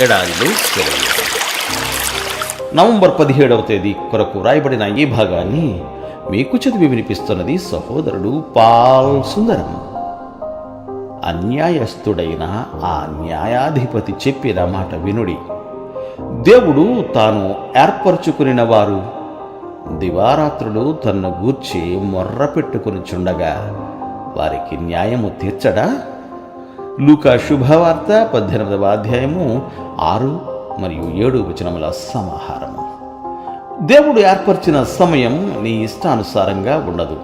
ఎడారిలో నవంబర్ పదిహేడవ తేదీ కొరకు రాయబడిన ఈ భాగాన్ని మీకు చదివి వినిపిస్తున్నది సహోదరుడు పాల్ సుందరం. అన్యాయస్థుడైన ఆ న్యాయాధిపతి చెప్పిన మాట వినుడి. దేవుడు తాను ఏర్పరచుకునిన వారు దివారాత్రులు తన గూర్చి మొర్ర పెట్టుకుని చుండగా వారికి న్యాయము తీర్చడా? లూకా శుభవార్త పద్దెనిమిదవ అధ్యాయము ఆరు మరియు ఏడు వచనముల సమాహారము. దేవుడు ఏర్పరిచిన సమయం నీ ఇష్టానుసారంగా ఉండదు.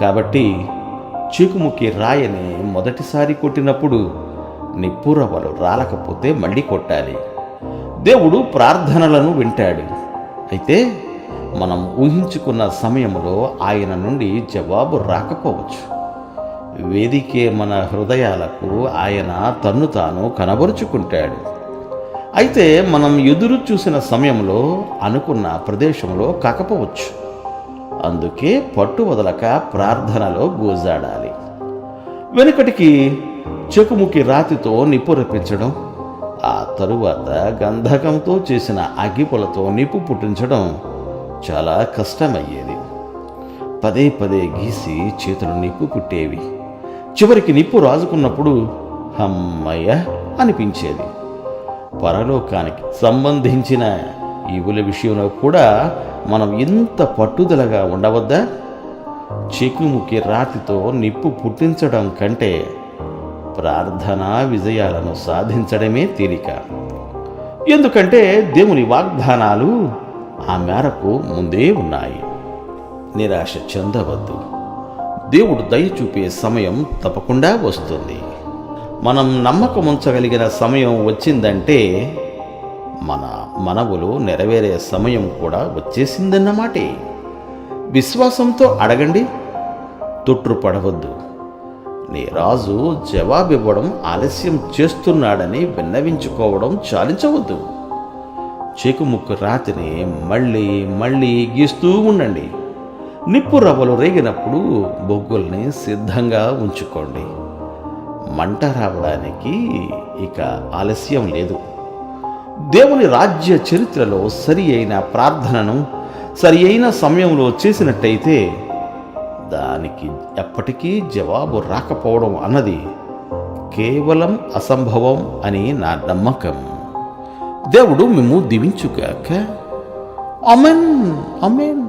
కాబట్టి చీకుముకి రాయని మొదటిసారి కొట్టినప్పుడు నిప్పురవ్వలు రాలకపోతే మళ్ళీ కొట్టాలి. దేవుడు ప్రార్థనలను వింటాడు. అయితే మనం ఊహించుకున్న సమయంలో ఆయన నుండి జవాబు రాకపోవచ్చు. వేదికే మన హృదయాలకు ఆయన తన్ను తాను కనబరుచుకుంటాడు. అయితే మనం ఎదురు చూసిన సమయంలో అనుకున్న ప్రదేశంలో కాకపోవచ్చు. అందుకే పట్టు వదలక ప్రార్థనలో గోజాడాలి. వెనుకటికి చెకుముకి రాతితో నిప్పురపించడం ఆ తరువాత గంధకంతో చేసిన అగ్గిపులతో నిప్పు పుట్టించడం చాలా కష్టమయ్యేది. పదే పదే గీసి చేతులు నిప్పు పుట్టేవి. చివరికి నిప్పు రాజుకున్నప్పుడు అమ్మయ్య అనిపించేది. పరలోకానికి సంబంధించిన ఈవుల విషయంలో కూడా మనం ఇంత పట్టుదలగా ఉండవద్దా? చిక్కుముకి రాతితో నిప్పు పుట్టించడం కంటే ప్రార్థనా విజయాలను సాధించడమే తేలిక. ఎందుకంటే దేవుని వాగ్దానాలు ఆ మేరకు ముందే ఉన్నాయి. నిరాశ చెందవద్దు. దేవుడు దయ చూపే సమయం తప్పకుండా వస్తుంది. మనం నమ్మకం ఉంచగలిగిన సమయం వచ్చిందంటే మన మనవులు నెరవేరే సమయం కూడా వచ్చేసిందన్నమాటే. విశ్వాసంతో అడగండి తొట్టుపడవద్దు నీ రాజు జవాబివ్వడం ఆలస్యం చేస్తున్నాడని విన్నవించుకోవడం చాలించవద్దు. చెకుముక్కు రాతిని మళ్ళీ మళ్ళీ గీస్తూ ఉండండి. నిప్పు రవ్వలు రేగినప్పుడు బొగ్గుల్ని సిద్ధంగా ఉంచుకోండి. మంట రావడానికి ఇక ఆలస్యం లేదు. దేవుని రాజ్య చరిత్రలో సరి అయిన ప్రార్థనను సరి అయిన సమయంలో చేసినట్టయితే దానికి ఎప్పటికీ జవాబు రాకపోవడం అన్నది కేవలం అసంభవం అని నా నమ్మకం. దేవుడు మేము దివించుగాక. Amen amen